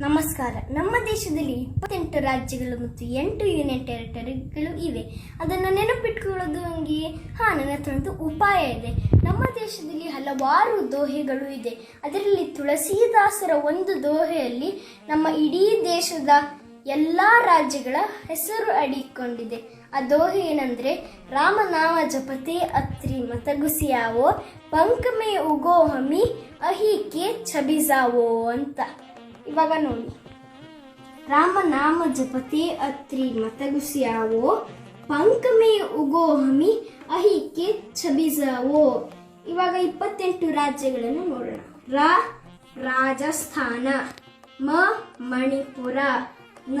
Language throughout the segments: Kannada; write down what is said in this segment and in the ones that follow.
ನಮಸ್ಕಾರ. ನಮ್ಮ ದೇಶದಲ್ಲಿ ಇಪ್ಪತ್ತೆಂಟು ರಾಜ್ಯಗಳು ಮತ್ತು ಎಂಟು ಯೂನಿಯನ್ ಟೆರಿಟರಿಗಳು ಇವೆ. ಅದನ್ನು ನೆನಪಿಟ್ಕೊಳ್ಳೋದು ಹಂಗೆ ಹಾ, ನನ್ನ ಹತ್ರ ಒಂದು ಉಪಾಯ ಇದೆ. ನಮ್ಮ ದೇಶದಲ್ಲಿ ಹಲವಾರು ದೋಹೆಗಳು ಇದೆ. ಅದರಲ್ಲಿ ತುಳಸಿದಾಸರ ಒಂದು ದೋಹೆಯಲ್ಲಿ ನಮ್ಮ ಇಡೀ ದೇಶದ ಎಲ್ಲ ರಾಜ್ಯಗಳ ಹೆಸರು ಅಡಿಕೊಂಡಿದೆ ಆ ದೋಹೆ ಏನಂದ್ರೆ, ರಾಮನಾಮ ಜಪತೆ ಅತ್ರಿ ಮತಗುಸಿಯಾವೋ ಪಂಕಮೆ ಉಗೋ ಹಮಿ ಅಹಿಕೆ ಛಬಿಸಾವೋ ಅಂತ. ಇವಾಗ ನೋಡಿ ರಾಮನಾಮ ಜಪತೆ ಅತ್ರಿ ಮತಗುಸಿಯಾವೋ, ಪಂಕಮೆ ಉಗೋ ಹಮಿ ಅಹಿಕೆ ಛಬಿಸಾವೋ ಇವಾಗ ಇಪ್ಪತ್ತೆಂಟು ರಾಜ್ಯಗಳನ್ನು ನೋಡೋಣ. ರ, ರಾಜಸ್ಥಾನ. ಮ, ಮಣಿಪುರ. ನ,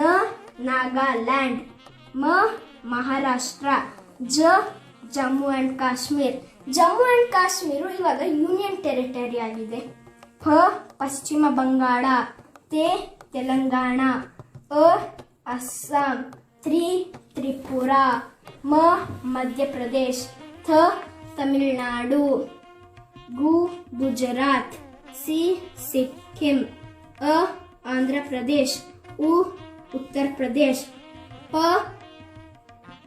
ನಾಗಾಲ್ಯಾಂಡ್. ಮ, ಮಹಾರಾಷ್ಟ್ರ. ಜ, ಜಮ್ಮು ಆ್ಯಂಡ್ ಕಾಶ್ಮೀರ್. ಜಮ್ಮು ಆ್ಯಂಡ್ ಕಾಶ್ಮೀರು ಇವಾಗ ಯೂನಿಯನ್ ಟೆರಿಟರಿ ಆಗಿದೆ. ಹ ಪಶ್ಚಿಮ ಬಂಗಾಳ. ते तेलंगाना अ असम त्री, त्रिपुरा, म मध्य प्रदेश थ, तमिलनाडु, गु, गुजरात, सी, सिक्किम, अ आंध्र प्रदेश उ उत्तर प्रदेश प,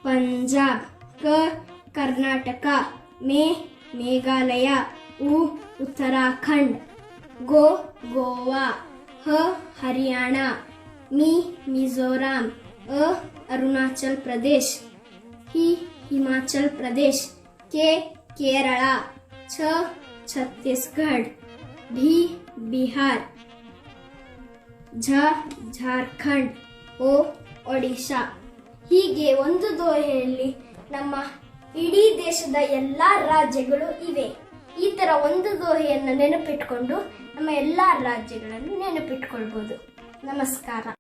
पंजाब, क, कर्नाटका, मे, मेघालय, उ, उत्तराखंड, गो, गोवा। ಹ ಹರಿಯಾಣ, ಮಿ ಮಿಜೋರಾಂ, ಅ ಅರುಣಾಚಲ್ ಪ್ರದೇಶ್, ಹಿ ಹಿಮಾಚಲ್ ಪ್ರದೇಶ್, ಕೆ ಕೇರಳ, ಛ ಛತ್ತೀಸ್ಗಢ ಭಿ ಬಿಹಾರ್, ಝ ಜಾರ್ಖಂಡ್, ಓ ಒಡಿಶಾ. ಹೀಗೆ ಒಂದು ದೋಹೆಯಲ್ಲಿ ನಮ್ಮ ಇಡೀ ದೇಶದ ಎಲ್ಲ ರಾಜ್ಯಗಳು ಇವೆ. ಈ ಥರ ಒಂದು ದೋಹೆಯನ್ನು ನೆನಪಿಟ್ಕೊಂಡು ನಮ್ಮ ಎಲ್ಲ ರಾಜ್ಯಗಳನ್ನು ನೆನಪಿಟ್ಕೊಳ್ಬೋದು. ನಮಸ್ಕಾರ.